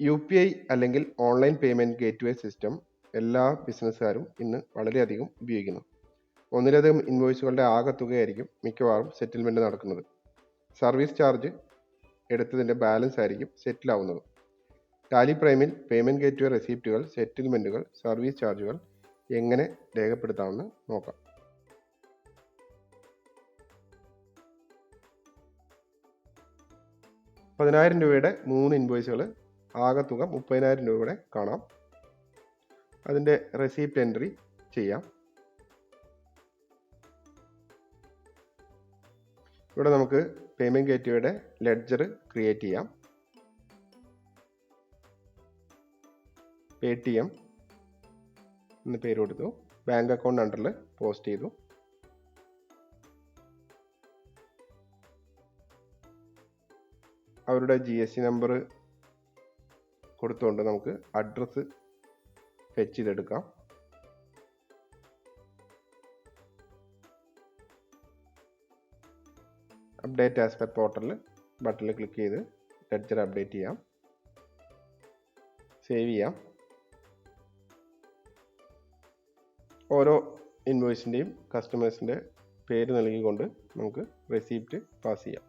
U P I അല്ലെങ്കിൽ online payment gateway system എല്ലാ ബിസിനസ്സുകാരും ഇന്ന് വളരെയധികം ഉപയോഗിക്കുന്നു. ഒന്നിലധികം ഇൻവോയ്സുകളുടെ ആകെ തുകയായിരിക്കും മിക്കവാറും സെറ്റിൽമെന്റ് നടക്കുന്നത്. സർവീസ് ചാർജ് എടുത്തതിന്റെ ബാലൻസ് ആയിരിക്കും സെറ്റിലാവുന്നത് ടാലി പ്രൈമിൽ പേയ്മെന്റ് ഗേറ്റ്വേ റെസിപ്റ്റുകൾ സെറ്റിൽമെന്റുകൾ സർവീസ് ചാർജുകൾ എങ്ങനെ രേഖപ്പെടുത്താമെന്ന് നോക്കാം. പതിനായിരം രൂപയുടെ മൂന്ന് ഇൻവോയ്സുകൾ ആകെ തുക മുപ്പതിനായിരം രൂപയുടെ കാണാം. അതിന്റെ റെസീപ്റ്റ് എൻട്രി ചെയ്യാം. ഇവിടെ നമുക്ക് പേയ്മെന്റ് ഗേറ്റ്വേയുടെ ലെഡ്ജർ ക്രിയേറ്റ് ചെയ്യാം. പേ ടി എം എന്ന് പേര് കൊടുത്തു. ബാങ്ക് അക്കൗണ്ട് അണ്ടറിൽ പോസ്റ്റ് ചെയ്തു. അവരുടെ ജി എസ് ടി നമ്പർ കൊടുത്തുകൊണ്ട് നമുക്ക് അഡ്രസ്സ് ഫെച്ച് ചെയ്തെടുക്കാം. അപ്ഡേറ്റ് ആസ് പെർ പോർട്ടലിൽ ബട്ടണിൽ ക്ലിക്ക് ചെയ്ത് ലെഡ്ജർ അപ്ഡേറ്റ് ചെയ്യാം. സേവ് ചെയ്യാം. ഓരോ ഇൻവോയ്സിന്റെയും കസ്റ്റമേഴ്സിന്റെ പേര് നൽകിക്കൊണ്ട് നമുക്ക് റെസീപ്റ്റ് പാസ് ചെയ്യാം.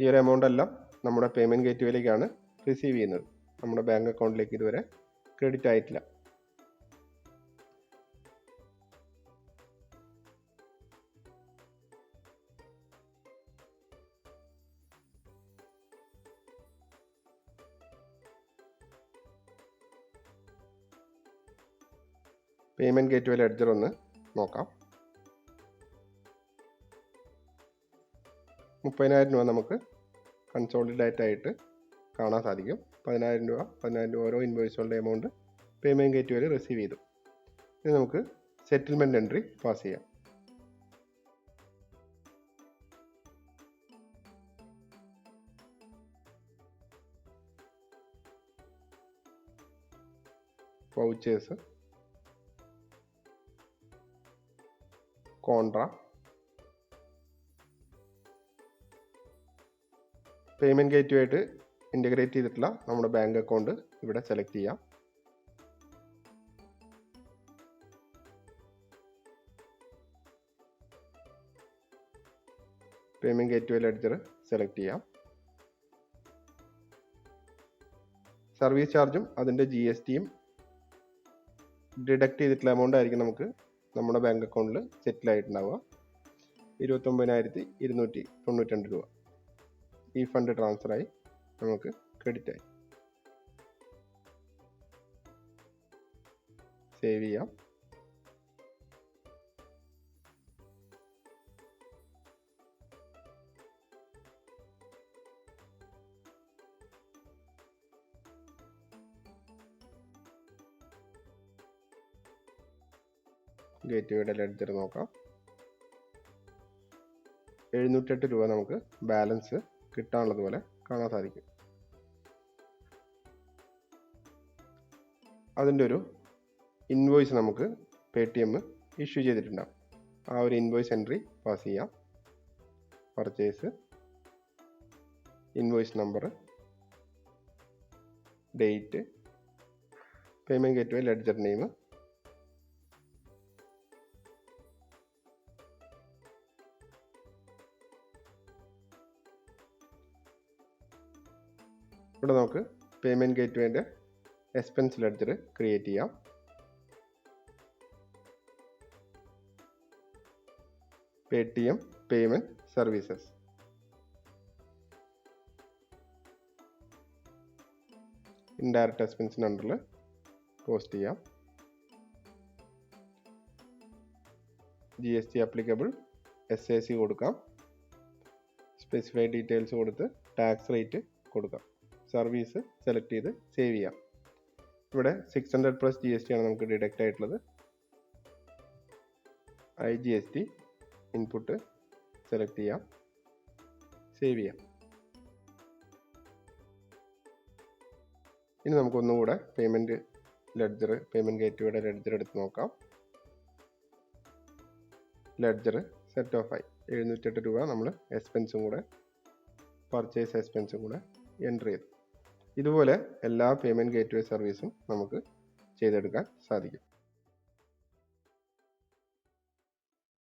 ഈ ഒരു എമൗണ്ട് എല്ലാം നമ്മുടെ പേയ്മെന്റ് ഗേറ്റ്വേയിലേക്കാണ് റിസീവ് ചെയ്യുന്നത്. നമ്മുടെ ബാങ്ക് അക്കൗണ്ടിലേക്ക് ഇതുവരെ ക്രെഡിറ്റ് ആയിട്ടില്ല. പേയ്മെന്റ് ഗേറ്റ്വേ ലെഡ്ജർ ഒന്ന് നോക്കാം. മുപ്പതിനായിരം രൂപ നമുക്ക് കൺസോളിഡേറ്റ് ആയിട്ട് കാണാൻ സാധിക്കും. പതിനായിരം രൂപ പതിനായിരം രൂപ ഓരോ ഇൻവോയ്സുകളുടെ എമൗണ്ട് പേയ്മെന്റ് ഗേറ്റ് വരെ റിസീവ് ചെയ്തു. ഇനി നമുക്ക് സെറ്റിൽമെന്റ് എൻട്രി പാസ് ചെയ്യാം. വൗച്ചേഴ്സ് കോൺട്ര പേയ്മെന്റ് ഗേറ്റ് ആയിട്ട് ഇന്റഗ്രേറ്റ് ചെയ്തിട്ടുള്ള നമ്മുടെ ബാങ്ക് അക്കൗണ്ട് ഇവിടെ സെലക്ട് ചെയ്യാം. Payment gateway ledger select ചെയ്യാം. സർവീസ് ചാർജും അതിന്റെ ജി എസ് ടിയും ഡിഡക്റ്റ് ചെയ്തിട്ടുള്ള എമൗണ്ട് ആയിരിക്കും നമുക്ക് നമ്മുടെ ബാങ്ക് അക്കൗണ്ടിൽ സെറ്റിൽ ആയിട്ടുണ്ടാവുക. ഇരുപത്തൊമ്പതിനായിരത്തി ഇരുന്നൂറ്റി തൊണ്ണൂറ്റി രണ്ട് രൂപ. ഈ ഫണ്ട് ട്രാൻസ്ഫറായി നമുക്ക് ക്രെഡിറ്റ് ആയി. സേവ് ചെയ്യാം. ഗേറ്റ്വേയുടെ ലെഡ്ജർ നോക്കാം. എഴുന്നൂറ്റെട്ട് രൂപ നമുക്ക് ബാലൻസ് കിട്ടാനുള്ളത് പോലെ കാണാൻ സാധിക്കും. അതിന്റെ ഒരു ഇൻവോയ്സ് നമുക്ക് പേ ടി എം ഇഷ്യൂ ചെയ്തിട്ടുണ്ടാകും ആ ഒരു ഇൻവോയ്സ് എൻട്രി പാസ് ചെയ്യാം. Purchase invoice number date payment gateway ledger name ഇവിടെ നമുക്ക് പേയ്മെന്റ് ഗേറ്റ് വേന്റെ എക്സ്പെൻസ് ലെഡ്ജർ ക്രിയേറ്റ് ചെയ്യാം. Paytm payment services indirect എക്സ്പെൻസിന് അണ്ടറിൽ പോസ്റ്റ് ചെയ്യാം. G S T applicable S A C കൊടുക്കാം. സ്പെസിഫൈഡ് ഡീറ്റെയിൽസ് കൊടുത്ത് ടാക്സ് റേറ്റ് കൊടുക്കാം. സർവീസ് സെലക്ട് ചെയ്ത് സേവ് ചെയ്യാം. ഇവിടെ six hundred plus G S T ആണ് നമുക്ക് ഡിഡക്റ്റ് ആയിട്ടുള്ളത്. I G S T input select ചെയ്യാം. സേവ് ചെയ്യാം. ഇനി നമുക്കൊന്നുകൂടെ പേയ്മെന്റ് ലെഡ്ജർ പേയ്മെന്റ് ഗേറ്റ്വേയുടെ ലെഡ്ജർ എടുത്ത് നോക്കാം. ലെഡ്ജർ സെറ്റ് ഓഫ് ആയി എഴുന്നൂറ്റെട്ട് രൂപ നമ്മൾ എക്സ്പെൻസും കൂടെ പർച്ചേസ് എക്സ്പെൻസും കൂടെ എന്റർ ചെയ്തു. ഇതുപോലെ എല്ലാ പേയ്മെന്റ് ഗേറ്റ്വേ സർവീസും നമുക്ക് ചെയ്തെടുക്കാൻ സാധിക്കും.